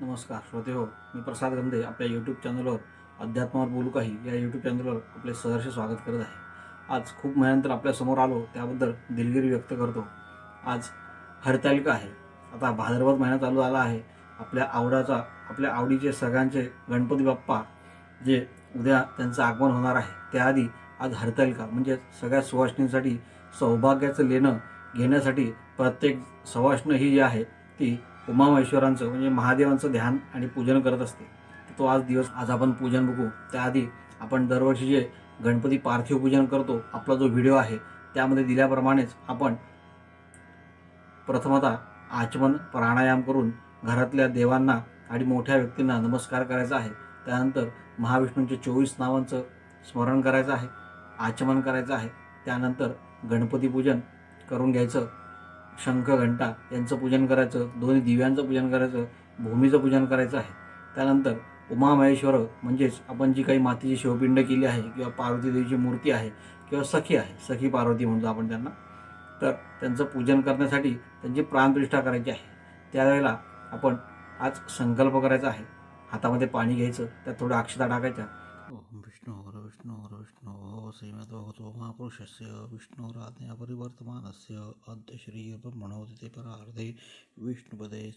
नमस्कार श्रोते हो मी प्रसाद गंधे आपल्या यूट्यूब चॅनलवर अध्यात्मावर बोलू काही या यूट्यूब चॅनलवर आपले सहर्ष स्वागत करत आहे. आज खूप महिन्यानंतर आपल्यासमोर आलो त्याबद्दल दिलगिरी व्यक्त करतो. आज हरतालिका आहे. आता भाद्रपद महिना चालू आला आहे. आपल्या आवडाचा आपल्या आवडीचे सगळ्यांचे गणपती बाप्पा जे उद्या त्यांचं आगमन होणार आहे त्याआधी आज हरतालिका म्हणजे सगळ्या सुवासिनींसाठी सौभाग्याचं लेणं घेण्यासाठी प्रत्येक सवाष्ण ही जी आहे ती उमामहेश्वरांचं म्हणजे महादेवांचं ध्यान आणि पूजन करत असते. तो आज दिवस आज आपण पूजन बघू. त्याआधी आपण दरवर्षी जे गणपती पार्थिव पूजन करतो आपला जो व्हिडिओ आहे त्यामध्ये दिल्याप्रमाणेच आपण प्रथमतः आचमन प्राणायाम करून घरातल्या देवांना आणि मोठ्या व्यक्तींना नमस्कार करायचा आहे. त्यानंतर महाविष्णूंचे चोवीस नावांचं स्मरण करायचं आहे आचमन करायचं आहे. त्यानंतर गणपती पूजन करून घ्यायचं. शंख घंटा यांचं पूजन करायचं दोन्ही दिव्यांचं पूजन करायचं भूमीचं पूजन करायचं आहे. त्यानंतर उमामहेश्वर म्हणजेच आपण जी काही मातीची शिवपिंड केली आहे किंवा पार्वती देवीची मूर्ती आहे किंवा सखी आहे सखी पार्वती म्हणतो आपण त्यांना तर त्यांचं पूजन करण्यासाठी त्यांची प्राणप्रतिष्ठा करायची आहे. त्यावेळेला आपण आज संकल्प करायचा आहे. हातामध्ये पाणी घ्यायचं त्यात थोडं अक्षता टाकायच्या ओम विष्णु हर विष्णु विष्णु। श्रीमतो होतो महापुरुषस्य विष्णुराज्ञा परिवर्तमानस्य। अद्य श्रीब्रह्मणोदिते परार्धे विष्णुपदे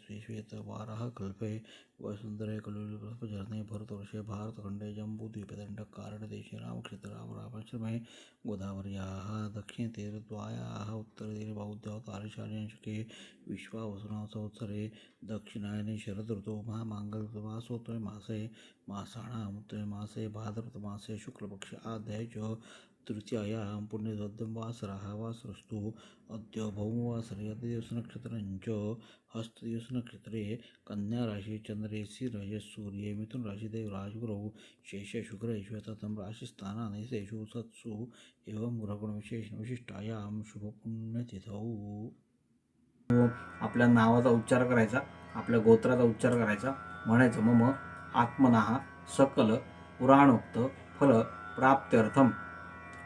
श्वेत वाराह कल्पे वसुंधरे कलुजर्णे भरतवर्षे भारतखण्डे जम्बूद्वीपदण्ड कारणदेशे रामक्षेत्र राम रामाश्रमे गोदावर्याः दक्षिणतीरद्वायाः उत्तरतीरबौद्धावतारिशालिशके विश्वावसुनाव संवत्सरे दक्षिणायने शरदऋतौ महामाङ्गलमासोत्तरे मासे मासाणां मासे भाद्रपदमासे शुक्लपक्ष आध्याय च तृतीयायां पुण्यद्वद्यं वासरस्तु अद्य भौमवासरे अद्यदिवसनक्षत्रञ्च हस्तदिवसनक्षत्रे कन्याराशि चन्द्रेसि रजसूर्ये मिथुनराशिदेव राजगुरौ शेषशुक्रैश्वततं राशिस्थानानि राशिस्थानानिशेषु सत्सु एवं ग्रहगुणविशेष विशिष्टायां शुभपुण्यतिथौ। आपल्या नावाचा उच्चार करायचा आपल्या गोत्राचा उच्चार करायचा म्हणायचं मम आत्मनाः सकल पुराणोक्त फल प्राप्त्यर्थम।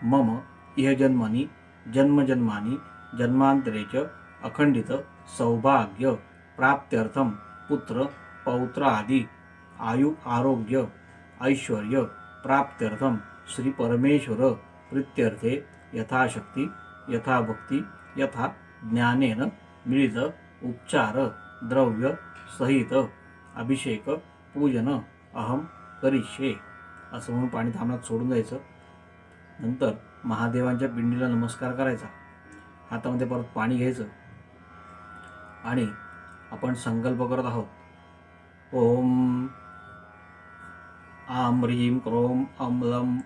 मम इह जन्मनी जन्मजन्मानी जन्मांतरे च अखंडित सौभाग्य प्राप्त्यर्थम पुत्र पौत्र आदी आयु आरोग्य ऐश्वर्य प्राप्त्यर्थम श्री परमेश्वर प्रीत्यर्थे यथाशक्ती यथाभक्ती यथा ज्ञानेन मिळित उपचार द्रव्य सहित अभिषेक पूजन अहम करिष्ये. असं म्हणून पाणी थांबण्यात सोडून द्यायचं. नंतर महादेवांच्या पिंडीला नमस्कार करायचा. हातामध्ये परत पाणी घ्यायचं. आणि आपण संकल्प करत आहोत. ओम आम ह्रीम क्रोम अमलम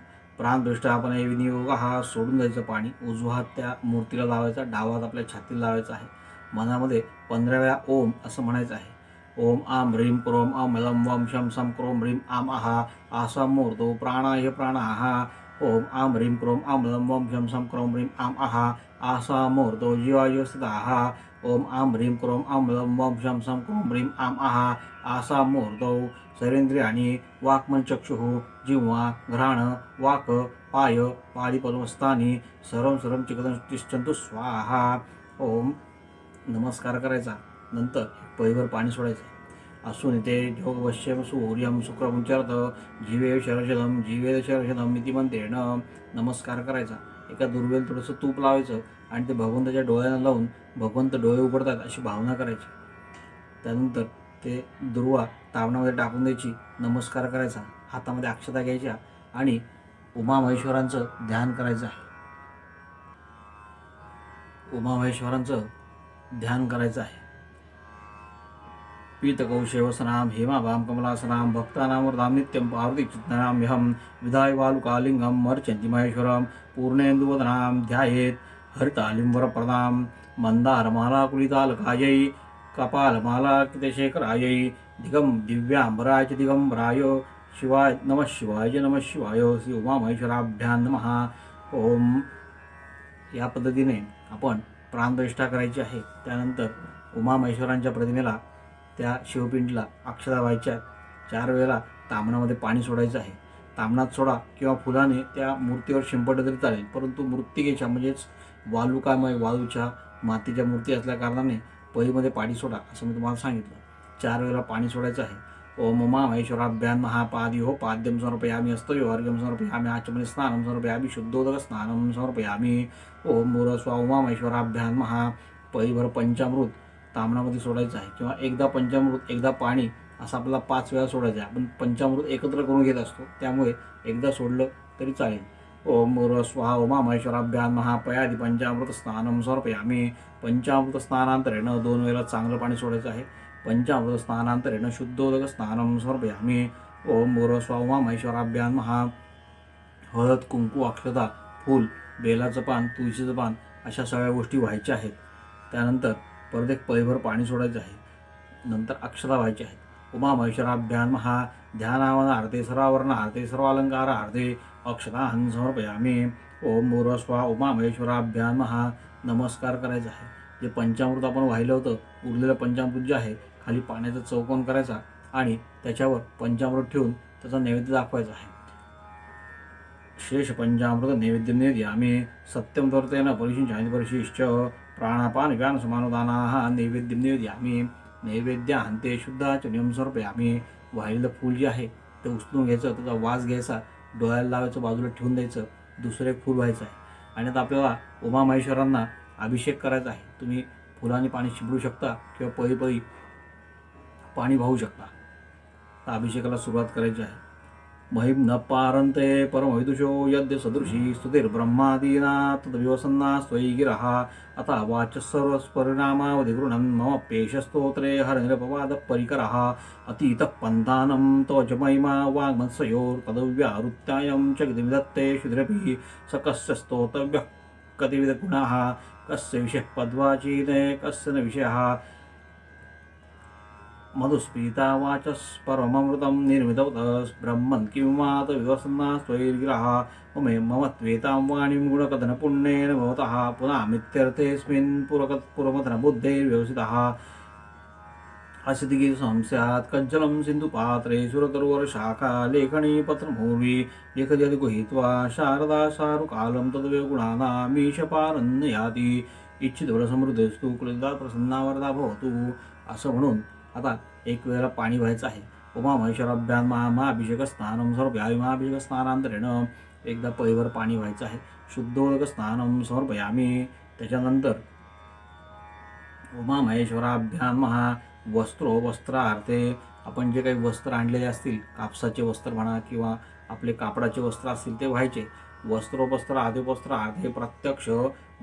हे विनियोग हा सोडून द्यायचं पाणी. उजवा हात त्या मूर्तीला लावायचा. डावा हात आपल्या छातीला लावायचा आहे. मनामध्ये पंधरा वेळा ओम असं म्हणायचं आहे. ओम आम ह्रीम क्रोम अमलम वम शम सम क्रोम ह्रीम आम आहा. आसाम मूर्तो प्राणाय प्राणाहा ओम आम ह्रीं क्रोम आम लम वम शम सम क्रोम ह्रीम आम आहा आसा मूर्तो जीवाय स्थिताहा ओम आम ह्रीम क्रोम आम लम वम शम सम क्रोम ह्रीम आम आहा आसा मूर्तो शरींद्रियाणी वाक्मनचक्षुः जिह्वा घ्राण वाक पाय पादिपद्मस्थानी सर्वं सर्वं चिकदन तिष्ठन्तु स्वाहा ओम नमस्कार करायचा नंतर पळीवर पाणी सोडायचं असून ते जोगवश्यम सूर्यम शुक्रमुचारत जीवे शरशदम जीवे शरशदम इति मंत्रेण नमस्कार करायचा. एका दुर्वेल थोडंसं तूप लावायचं आणि ते भगवंताच्या डोळ्यांना लावून भगवंत डोळे उघडतात अशी भावना करायची. त्यानंतर ते दुर्वा तावणामध्ये टाकून द्यायची. नमस्कार करायचा. हातामध्ये अक्षता घ्यायच्या आणि उमा महेश्वरांचं ध्यान करायचं आहे. उमामहेश्वरांचं ध्यान करायचं आहे. पीतकौशेवसनां हेमाभां कमलासनां भक्तानामृतां नित्यं पार्वतीचित्तनाम्यहं विधाय वालुकालिंगम मर्चन्ति महेश्वरं पूर्णेन्दुवदनां ध्यायेत् हरितालिम्बरप्रदां मन्दारमालाकुलितालकायै कपालमालाकितशेखरायै दिगं दिव्याम्बराय च दिगंबराय शिवाय नमः शिवाय नमः शिवाय श्री उमामहेश्वराभ्यां नमः। ओम। या पद्धतीने आपण प्राणप्रतिष्ठा करायची आहे. त्यानंतर उमामहेश्वरांच्या प्रतिमेला त्या शिवपिंडीला अक्षदा व्हायच्या. चार वेळेला तामणामध्ये पाणी सोडायचं आहे. तामणात सोडा किंवा फुलाने त्या मूर्तीवर शिंपडलं तरी चालेल परंतु मूर्तिकेच्या म्हणजेच वालुकामय वाळूच्या मातीच्या मूर्ती असल्या कारणाने पाणी सोडा असं मी तुम्हाला सांगितलं. चार वेळेला पाणी सोडायचं आहे. ओम उमा महेश्वराभ्यान महापादिहो पाद्यम समर्पयामी अस्तयो अर्घ्यम समर्पयामी आचमने स्नानम समर्पयामी शुद्धोदक स्नानम समर्पयामी. ओम मोर स्वा उमा महेश्वराभ्यान महा. परिभर पंचामृत. तांबणामध्ये सोडायचं आहे किंवा एकदा पंचामृत एकदा पाणी असं आपल्याला पाच वेळा सोडायचं आहे. आपण पंचामृत एकत्र करून घेत असतो त्यामुळे एकदा सोडलं तरी चालेल. ओम मोर स्वाहा उमा महेश्वराभ्यान महापयादी पंचामृत स्नानम समर्पयामी. पंचामृत स्नानांतरेनं दोन वेळेला चांगलं पाणी सोडायचं आहे. पंचामृत स्नानांतरेनं शुद्धोदक स्नानम समर्पयामी. ओम मोर स्वाहा उमा महेश्वराभ्यान महा हळद कुंकू अक्षता फूल बेलाचं पान तुळशीचं पान अशा सगळ्या गोष्टी व्हायच्या आहेत. त्यानंतर परत एक पळीभर पाणी सोडायचं आहे. नंतर अक्षता व्हायची आहेत उमा महेश्वराभ्यान महा ध्यानावन आरते सर्वावरण आरते सर्व अलंकार आरते अक्षताहन समर्पयामी ओम मोरस्वा उमा महेश्वराभ्यान महा नमस्कार करायचा आहे. जे पंचामृत आपण वाहिलं होतं उरलेलं पंचामृत जे आहे खाली पाण्याचा चौकोन करायचा आणि त्याच्यावर पंचामृत ठेवून त्याचा नैवेद्य दाखवायचा आहे. शेष पंचामृत नैवेद्य नेद्यामी. सत्यम दर्तेन परिशिंचानि परिशिश्च प्राणापान व्यान समानुदानाः नैवेद्य नेद्यामी नैवेद्यान्ते चनियम समर्पयामी। वाहिलेलं फूल जे आहे ते उचलून घ्यायचं त्याचा वास घ्यायचा डोळ्याला लावायचं बाजूला ठेवून द्यायचं दुसरं एक फूल व्हायचं आहे. आणि आता आपल्याला उमा महेश्वरांना अभिषेक करायचा आहे. तुम्ही फुलाने पाणी शिंपडू शकता किंवा पळी पळी पाणी वाहू शकता. तर अभिषेकाला सुरुवात करायची आहे. महिम न पारन्ते परमविदुषो यद्य सदृशी स्तुतिर्ब्रह्मादीना तद्विवसन्ना स्वयि गिरः। अथ वाचः मम पेशस्तोत्रे हरनिरपवादपरिकरः। परिकरः अतीतः त्वच महिमा वाङ्मत्सयोर्तदव्यावृत्तायं च गतिविधत्ते शुद्रपि स कस्य स्तोतव्यः? कतिविधगुणाः? कस्य विषयः पद्वाचीने? कस्य न विषयः? मधुस्पीता वाचस्परममृतं निर्मितवतः ब्रह्मन् किं वात विवसन्ना स्वैर्गिरः ममे मम त्वेतां वाणीं गुणकथनपुण्येन भवतः पुनः पुरक पुरमथनबुद्धैर्व्यवसितः। असितिगिरि संस्यात् कज्जलं सिन्धुपात्रे सुरतरुवरशाखा लेखनी पत्रमूर्वी लेखयदि गृहीत्वा शारदा शारुकालं तद्वयो गुणानामीशपारन्न याति इच्छितबलसमृद्धस्तु कुलदा प्रसन्ना वरदा भवतु। असं म्हणून आता एक वेळेला पाणी व्हायचं आहे. उमा महेश्वराभ्यान मा महाभिषेक स्नानं समर्पयामी महाभिषेक स्नानांतरेण एकदा पळीवर पाणी व्हायचं आहे. शुद्ध शुद्धोदक स्नानं यामी त्याच्यानंतर उमा महेश्वराभ्यान महा वस्त्रो वस्त्रार्थे आपण जे काही वस्त्र आणलेले असतील कापसाचे वस्त्र म्हणा किंवा आपले कापडाचे वस्त्र असतील ते व्हायचे. वस्त्रोपस्त्र आदिवस्त्र अर्धे प्रत्यक्ष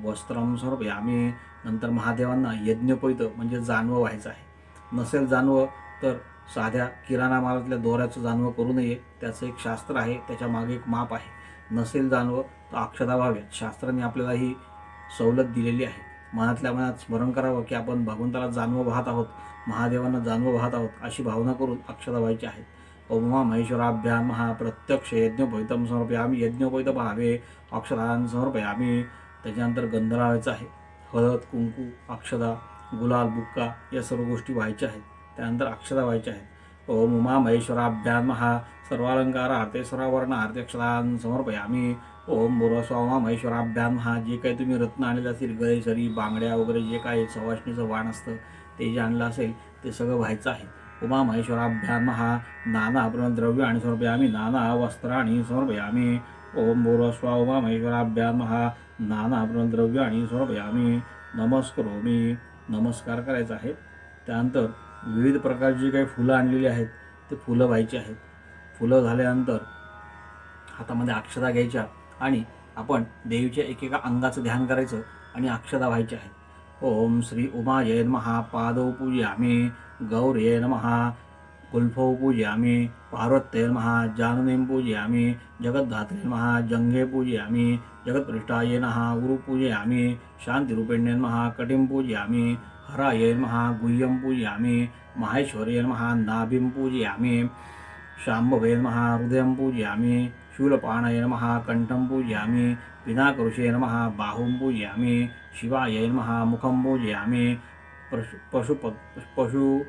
वस्त्रम यामी नंतर महादेवांना यज्ञपैत म्हणजे जानवं व्हायचं आहे. नसेल जानवं तर साध्या किराणा मालातल्या दोऱ्याचं जानवं करू नये. त्याचं एक शास्त्र आहे त्याच्यामागे एक माप आहे. नसेल जानवं तर अक्षता व्हाव्यात. शास्त्राने आपल्याला ही सवलत दिलेली आहे. मनातल्या मनात स्मरण करावं की आपण भगवंताला जानवं वाहत आहोत महादेवांना जानवं वाहत आहोत अशी भावना करून अक्षता व्हायची आहेत. ओमा महेश्वराभ्यान महा प्रत्यक्ष यज्ञोपैतम समर्पयामी यज्ञोपैत भावे अक्षरान समर्पयामी. त्याच्यानंतर गंध आहे. हळद कुंकू अक्षदा गुलाल बुक्का या सर्व गोष्टी व्हायच्या आहेत. त्यानंतर अक्षता व्हायच्या आहेत. ओम उमा महेश्वराभ्यान महा सर्वालंकार आरते सर्ववर्ण आरते समर्पयामी ओम बुरस्वामा महेश्वराभ्यान महा जे काही तुम्ही रत्न आणलेले असतील गळेसरी बांगड्या वगैरे जे काही सवाष्णीचं वाण असतं ते जे आणलं असेल ते सगळं व्हायचं आहे. उमा महेश्वराभ्यान महा नाना द्रव्य आणि समर्पयामी नाना वस्त्राणी समर्पयामी ओम बुरस्वा उमा महेश्वराभ्यान महा नाना द्रव्य आणि समर्पयामी नमस्करोमी. नमस्कार करायचा आहे. त्यानंतर विविध प्रकारची जी काही फुलं आणलेली आहेत ते फुलं व्हायची आहेत. फुलं झाल्यानंतर हातामध्ये अक्षता घ्यायच्या आणि आपण देवीच्या एकेका अंगाचं ध्यान करायचं आणि अक्षता व्हायच्या आहेत ओम श्री उमाये नमः. पादौ पूजयामि. गौर्ये नमः. कुल्फौ पूजयामि पार्वत्यै नमः जाननीं पूजयामि जगद्धात्रे नमः जङ्घे पूजयामि जगत्पृष्ठाय नमः गुरु पूजयामि शान्तिरूपिण्ये नमः कटिं पूजयामि हराय नमः गुह्यं पूजयामि माहेश्वर्ये नमः नाभिं पूजयामि शाम्भवे हृदयं पूजयामि शूलपाणय नमः कण्ठं पूजयामि पिनाकरुषे नमः बाहुं पूजयामि शिवाय नमः मुखं पूजयामि, पशु पशुप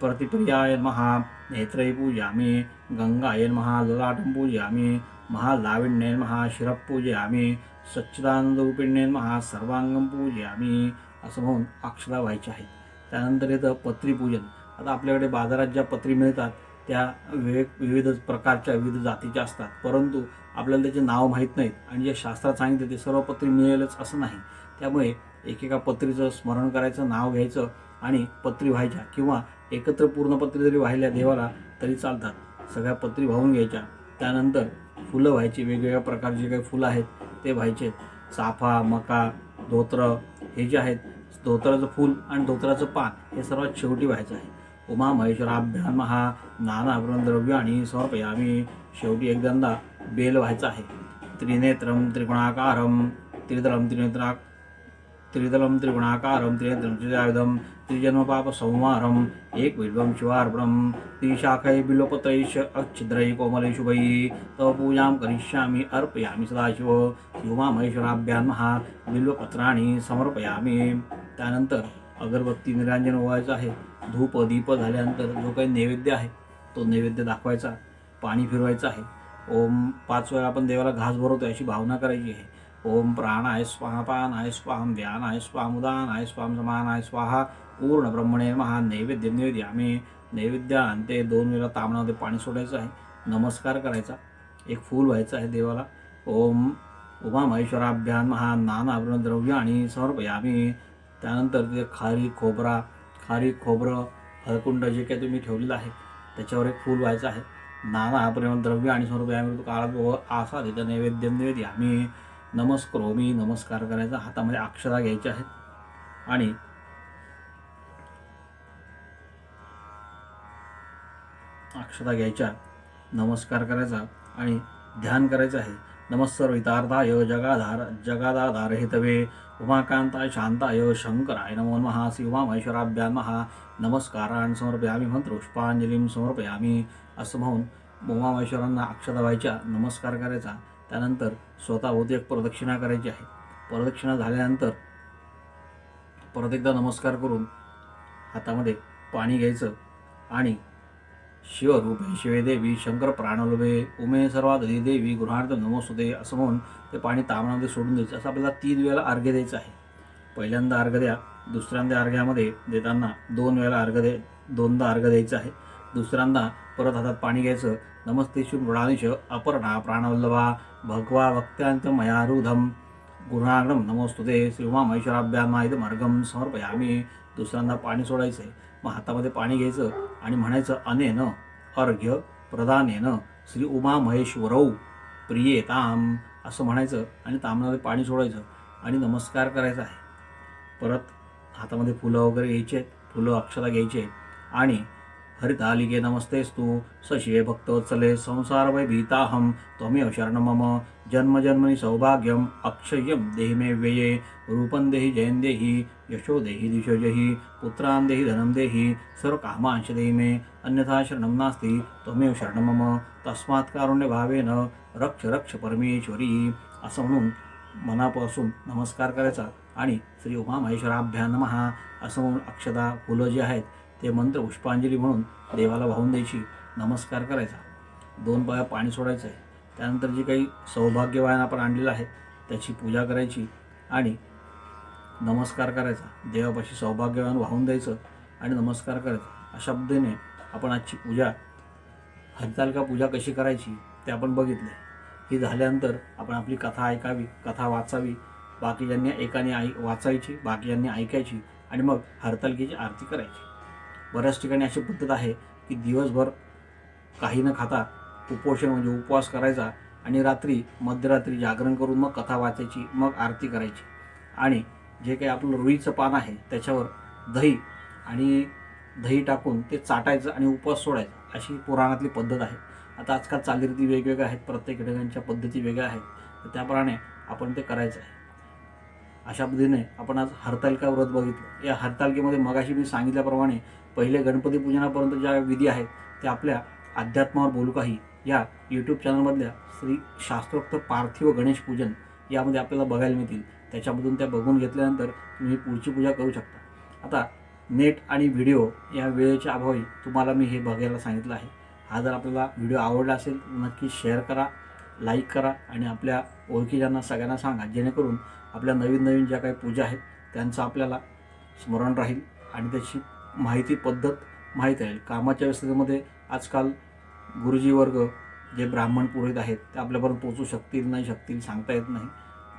पशुप्रतिप्रियाय महा नेत्रै पूजयामि। गङ्गाय नमः। ललाटं पूजयामि। महालाविण्येन नमः। शिरः पूजयामि। सच्चिदानंदरूपिण्ये नमः। सर्वांगं पूजयामि। असं म्हणून अक्षरा व्हायच्या आहेत त्यानंतर येतं पत्रीपूजन. आता आपल्याकडे बाजारात ज्या पत्री मिळतात त्या विवेक विविध प्रकारच्या विविध जातीच्या असतात. परंतु आपल्याला त्याचे नाव माहीत नाहीत आणि जे शास्त्रात सांगितले ते सर्व पत्री मिळेलच असं नाही. त्यामुळे एकेका पत्रीचं स्मरण करायचं नाव घ्यायचं आणि पत्री व्हायच्या किंवा एकत्र पूर्ण पत्री जरी वाहिल्या देवाला तरी चालतात. सगळ्या पत्री वाहून घ्यायच्या. त्यानंतर फुलं व्हायची वेगवेगळ्या प्रकारचे काही फुलं आहेत ते व्हायचे. चाफा मका धोत्र हे जे आहेत धोत्राचं फूल आणि धोत्राचं पान हे सर्वात शेवटी व्हायचं आहे. उमा महेश्वराभ्यान महा नाना द्रव्य आणि समर्पयामी. शेवटी एकदंदा बेल व्हायचं आहे. त्रिनेत्रम त्रिगुणाकारम त्रिदलम त्रिनेत्रा त्रिदलम त्रिगुणाकारम त्रिनेत्रम त्रिजायुधम त्रिजन्मपाप संहारम एक विल्वम शिवार्पणम त्रिशाखै बिल्वपत्रैश अच्छिद्रै कोमलै शुभै तव पूजां करिष्यामि अर्पयामि सदाशिव उमा महेश्वराभ्यान महा बिल्वपत्राणि समर्पयामि। त्यानंतर अगरबत्ती निरांजन व्हायचं आहे धूप दीप झाल्यानंतर जो काही नैवेद्य आहे तो नैवेद्य दाखवायचा पाणी फिरवायचं आहे. ओम पाच वेळा आपण देवाला घास भरवतो अशी भावना करायची आहे. ओम प्राणाय स्वाहा पानाय स्वाम व्यानाय स्वामुदान उदानाय स्वाम समानाय स्वाहा. पूर्ण ब्रह्मणे महा नैवेद्य नैवेद्य आम्ही नैवेद्य आणते दोन वेळा तांबणामध्ये पाणी सोडायचं आहे. नमस्कार करायचा. एक फूल व्हायचं आहे देवाला. ओम उमा महेश्वराभ्यान महा नाना द्रव्य आणि समर्पयामी. त्यानंतर ते खारी खोबरा खारी खोबरं हळकुंड जे काही तुम्ही ठेवलेलं आहे त्याच्यावर एक फूल व्हायचं आहे. नाना प्रेम द्रव्य आणि समर्पयामी. काळात आसा तिथं नैवेद्य नैवेद्य आम्ही नमस्क्रोमी नमस्कार करायचा हातामध्ये अक्षरा घ्यायच्या आहेत. आणि अक्षता घ्यायच्या नमस्कार करायचा आणि ध्यान करायचं आहे. नमस्सर्व हितार्थाय जगाधार जगादाधार हितवे. उमाकांताय शांताय शंकराय नमो महा शिवा महेश्वराभ्या महा. नमस्कारान समर्पयामी मंत्र पुष्पांजलीं समर्पयामी. असं म्हणून उमामहेश्वरांना अक्षता व्हायच्या नमस्कार करायचा. त्यानंतर स्वतः एक प्रदक्षिणा करायची आहे. प्रदक्षिणा झाल्यानंतर परत एकदा नमस्कार करून हातामध्ये पाणी घ्यायचं आणि शिवरूपे शिवे देवी शंकर प्राणलोभे उमे सर्वात देवी गृहार्थ नमोस्तुते असं म्हणून ते पाणी तामणामध्ये सोडून द्यायचं. असं आपल्याला तीन वेळेला अर्घ्य द्यायचं आहे. पहिल्यांदा अर्घ द्या दुसऱ्यांदा अर्घ्यामध्ये देताना दोन वेळेला अर्घ्य दे दोनदा अर्घ द्यायचं आहे. दुसऱ्यांदा परत हातात पाणी घ्यायचं. नमस्ते शिव मृणानिश अपर्णा प्राणवल्लभा. भगवा भक्त्यांत मयारुधम. गुणाग्रम नमोस्तुते श्री उमा महेश्वराभ्यान इथं मार्गम समर्पयामी. दुसऱ्यांदा पाणी सोडायचं. आहे मग हातामध्ये पाणी घ्यायचं आणि म्हणायचं अनेन अर्घ्य प्रदानेन श्री उमा महेश्वरौ प्रियेताम. असं म्हणायचं आणि तामणामध्ये पाणी सोडायचं आणि नमस्कार करायचा आहे. परत हातामध्ये फुलं वगैरे घ्यायचे आहेत. फुलं अक्षता घ्यायची आहेत. आणि हरितालिके नमस्तेस्तु सशिवे भक्तवत्सले संसार वै भीताहम त्वमेव शरण मम। जन्मजन्मनि सौभाग्यम्। अक्षयं देहि मे व्यये। रूपं देहि जयं देहि। यशो देहि दिशो जहि। पुत्रान् देहि धनं देहि। सर्वकामांश देहि मे। अन्यथा शरणं नास्ति। त्वमेव शरणं मम। तस्मात् कारुण्यभावेन रक्ष रक्ष परमेश्वरी। असं म्हणून मनापासून नमस्कार करायचा। आणि श्री उमा महेश्वराभ्या नमहा असं म्हणून अक्षदा फुलं जी आहेत। ते मंत्र पुष्पांजली म्हणून देवाला वाहून द्यायची नमस्कार करायचा. दोन पाया पाणी सोडायचं आहे त्यानंतर जी काही सौभाग्यवायन आपण आणलेलं आहे त्याची पूजा करायची आणि नमस्कार करायचा. देवापाशी सौभाग्यवान वाहून द्यायचं आणि नमस्कार करायचा. अशा पद्धतीने आपण आजची पूजा हरितालिका पूजा कशी करायची ते आपण बघितले ही झाल्यानंतर आपण आपली कथा ऐकावी कथा वाचावी. बाकीच्यांनी एकाने ऐ वाचायची बाकीच्यांनी ऐकायची आणि मग हरतालिकेची आरती करायची. बऱ्याच ठिकाणी अशी पद्धत आहे की दिवसभर काही न खाता उपोषण म्हणजे उपवास करायचा आणि रात्री मध्यरात्री जागरण करून मग कथा वाचायची मग आरती करायची. आणि जे काही आपलं रुईचं पान आहे त्याच्यावर दही आणि दही टाकून ते चाटायचं आणि उपवास सोडायचा अशी पुराणातली पद्धत आहे. आता आजकाल चालीरीती वेगवेगळ्या आहेत प्रत्येक ठिकाणच्या पद्धती वेगळ्या आहेत. तर त्याप्रमाणे आपण ते करायचं आहे. अशा पद्धतीने आपण आज हरतालिका व्रत बघितलं. या हरतालिकेमध्ये मगाशी मी सांगितल्याप्रमाणे पहिले गणपती पूजनापर्यंत ज्या विधी आहेत त्या आपल्या अध्यात्मावर बोलू काही. या यूट्यूब चॅनलमधल्या श्री शास्त्रोक्त पार्थिव गणेश पूजन यामध्ये आपल्याला बघायला मिळतील. त्याच्यामधून त्या बघून घेतल्यानंतर तुम्ही पुढची पूजा करू शकता. आता नेट आणि व्हिडिओ या वेळेच्या अभावी तुम्हाला मी हे बघायला सांगितलं आहे. हा जर आपल्याला व्हिडिओ आवडला असेल नक्की शेअर करा. लाईक करा आणि आपल्या ओळखीच्यांना सगळ्यांना सांगा जेणेकरून आपल्या नवीन नवीन ज्या काही पूजा आहेत त्यांचं आपल्याला स्मरण राहील आणि त्याची माहिती पद्धत माहीत राहील. कामाच्या व्यवस्थेमध्ये आजकाल गुरुजी वर्ग जे ब्राह्मण पुरोहित आहेत ते आपल्यापर्यंत पोचू शकतील नाही शकतील सांगता येत नाही.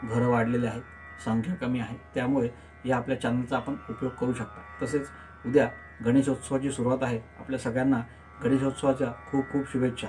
घरं वाढलेले आहेत संख्या कमी आहे. त्यामुळे या आपल्या चॅनलचा आपण उपयोग करू शकता. तसेच उद्या गणेशोत्सवाची सुरुवात आहे. आपल्या सगळ्यांना गणेशोत्सवाच्या खूप खूप शुभेच्छा.